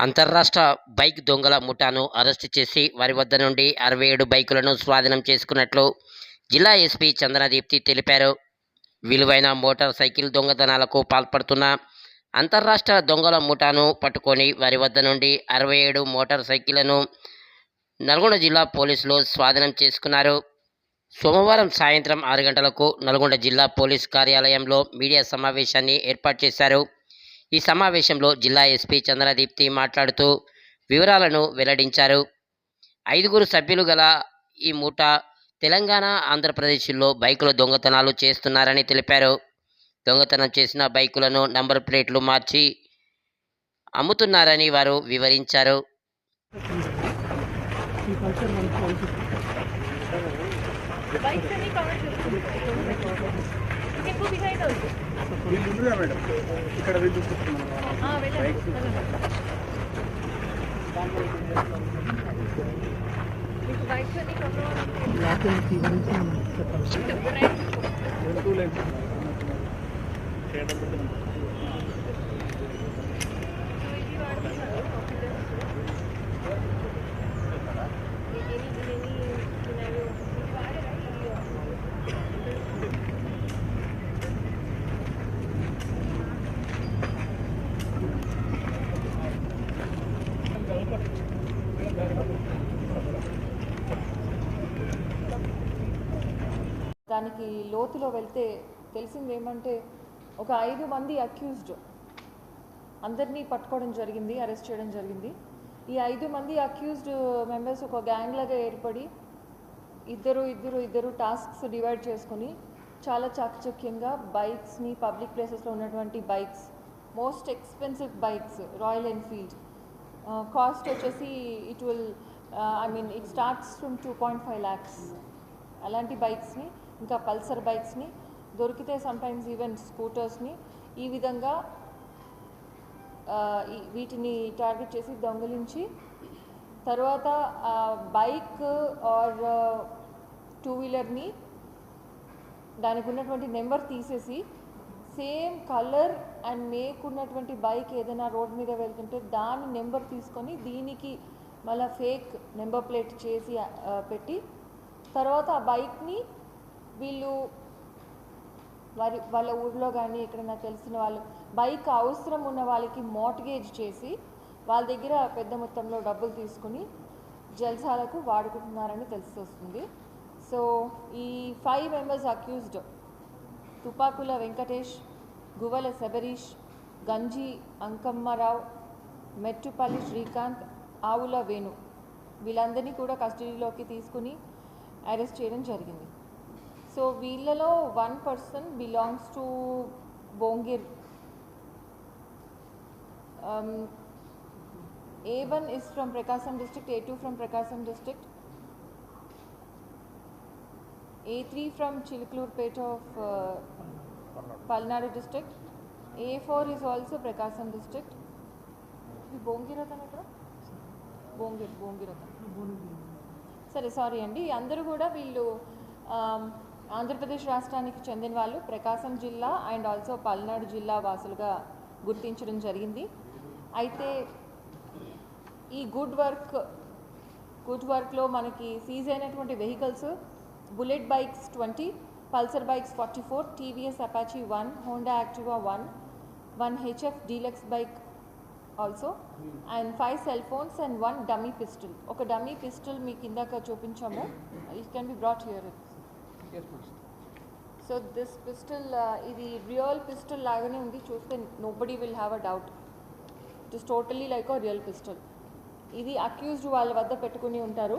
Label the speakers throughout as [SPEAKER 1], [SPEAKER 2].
[SPEAKER 1] అంతర్రాష్ట్ర బైక్ దొంగల ముఠాను అరెస్టు చేసి వారి వద్ద నుండి అరవై ఏడు బైకులను స్వాధీనం చేసుకున్నట్లు జిల్లా ఎస్పీ చందనదీప్తి తెలిపారు. విలువైన మోటార్ సైకిల్ దొంగతనాలకు పాల్పడుతున్న అంతర్రాష్ట్ర దొంగల ముఠాను పట్టుకొని వారి వద్ద నుండి అరవై ఏడు మోటార్ సైకిళ్ళను నల్గొండ జిల్లా పోలీసులు స్వాధీనం చేసుకున్నారు. సోమవారం సాయంత్రం ఆరు గంటలకు నల్గొండ జిల్లా పోలీస్ కార్యాలయంలో మీడియా సమావేశాన్ని ఏర్పాటు చేశారు. ఈ సమావేశంలో జిల్లా ఎస్పీ చంద్రదీప్తి మాట్లాడుతూ వివరాలను వెల్లడించారు. ఐదుగురు సభ్యులు గల ఈ మూట తెలంగాణ ఆంధ్రప్రదేశ్లో బైకుల దొంగతనాలు చేస్తున్నారని తెలిపారు. దొంగతనం చేసిన బైకులను నంబర్ ప్లేట్లు మార్చి అమ్ముతున్నారని వారు వివరించారు.
[SPEAKER 2] బైక్స్
[SPEAKER 3] వీళ్ళు మేడం? ఇక్కడ వీళ్ళు చూపిస్తున్నాం
[SPEAKER 2] వెళ్ళండి మీకు బైక్స్ అన్ని కవర్
[SPEAKER 3] టూ లైన్స్
[SPEAKER 4] దానికి లోతులో వెళ్తే తెలిసింది ఏమంటే ఒక ఐదు మంది అక్యూజ్డ్ అందరినీ పట్టుకోవడం జరిగింది అరెస్ట్ చేయడం జరిగింది. ఈ ఐదు మంది అక్యూజ్డ్ మెంబర్స్ ఒక గ్యాంగ్ లాగా ఏర్పడి ఇద్దరు ఇద్దరు ఇద్దరు టాస్క్స్ డివైడ్ చేసుకుని చాలా చాకచక్యంగా బైక్స్ని పబ్లిక్ ప్లేసెస్లో ఉన్నటువంటి bikes most expensive bikes Royal Enfield Uh, cost వచ్చేసి it will I mean it starts from two point five lakhs అలాంటి బైక్స్ని ఇంకా పల్సర్ బైక్స్ని దొరికితే సమ్టైమ్స్ ఈవెన్ స్కూటర్స్ని ఈ విధంగా uh, వీటిని టార్గెట్ చేసి దొంగలించి తర్వాత బైక్ ఆర్ టూ వీలర్ని దానికి ఉన్నటువంటి నెంబర్ తీసేసి సేమ్ కలర్ అండ్ మేక్ ఉన్నటువంటి బైక్ ఏదైనా రోడ్ మీద వెళ్తుంటే దాని నెంబర్ తీసుకొని దీనికి మళ్ళీ ఫేక్ నెంబర్ ప్లేట్ చేసి పెట్టి తర్వాత ఆ బైక్ని వీళ్ళు వారి వాళ్ళ ఊర్లో కానీ ఎక్కడైనా తెలిసిన వాళ్ళు బైక్ అవసరం ఉన్న వాళ్ళకి మోటగేజ్ చేసి వాళ్ళ దగ్గర పెద్ద మొత్తంలో డబ్బులు తీసుకుని జల్సాలకు వాడుకుంటున్నారని తెలిసి వస్తుంది. సో ఈ five members accused Tupakula Venkatesh Guvala Sabarish Ganji Ankammarao Mettupalli Srikanth ఆవుల వేణు వీళ్ళందరినీ కూడా కస్టడీలోకి తీసుకుని అరెస్ట్ చేయడం జరిగింది. సో వీళ్ళలో one person belongs to Bhongir. A one is from Prakasam district A two from Prakasam district A three from Chilakaluripet of Palnadu district A four is also Prakasam district ఇది ఎక్కడ బోంగిర్ బోంగిరతం సరే sorry అండి. అందరూ కూడా వీళ్ళు ఆంధ్రప్రదేశ్ రాష్ట్రానికి చెందిన వాళ్ళు ప్రకాశం జిల్లా అండ్ ఆల్సో పల్నాడు జిల్లా వాసులుగా గుర్తించడం జరిగింది. అయితే ఈ గుడ్ వర్క్ గుడ్ వర్క్లో మనకి సీజ్ అయినటువంటి vehicles bullet bikes twenty Pulsar bikes forty four TVS Apache one Honda Activa one one HF Deluxe bike also and five cell phones and one dummy pistol. ఒక dummy pistol మీకు ఇందాక చూపించాము. It can be brought here so this pistol ఇది real pistol లాగానే ఉంది. చూస్తే nobody will have a doubt it is totally like a real pistol ఇది accused వాళ్ళ వద్ద పెట్టుకుని ఉంటారు.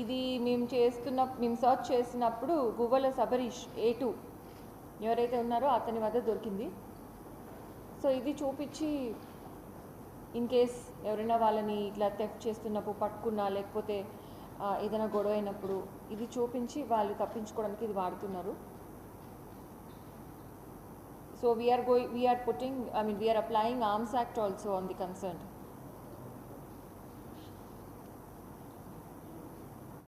[SPEAKER 4] ఇది మేము చేస్తున్న మేము సర్చ్ చేసినప్పుడు గువ్వల సబరీష్ ఏ టూ ఎవరైతే ఉన్నారో అతని వద్ద దొరికింది. సో ఇది చూపించి ఇన్ కేస్ ఎవరైనా వాళ్ళని ఇట్లా థెఫ్ట్ చేస్తున్నప్పుడు పట్టుకున్నా లేకపోతే ఏదైనా గొడవ అయినప్పుడు ఇది చూపించి వాళ్ళు తప్పించుకోవడానికి ఇది వాడుతున్నారు. So we're going we're putting I mean we're applying Arms Act also on the concern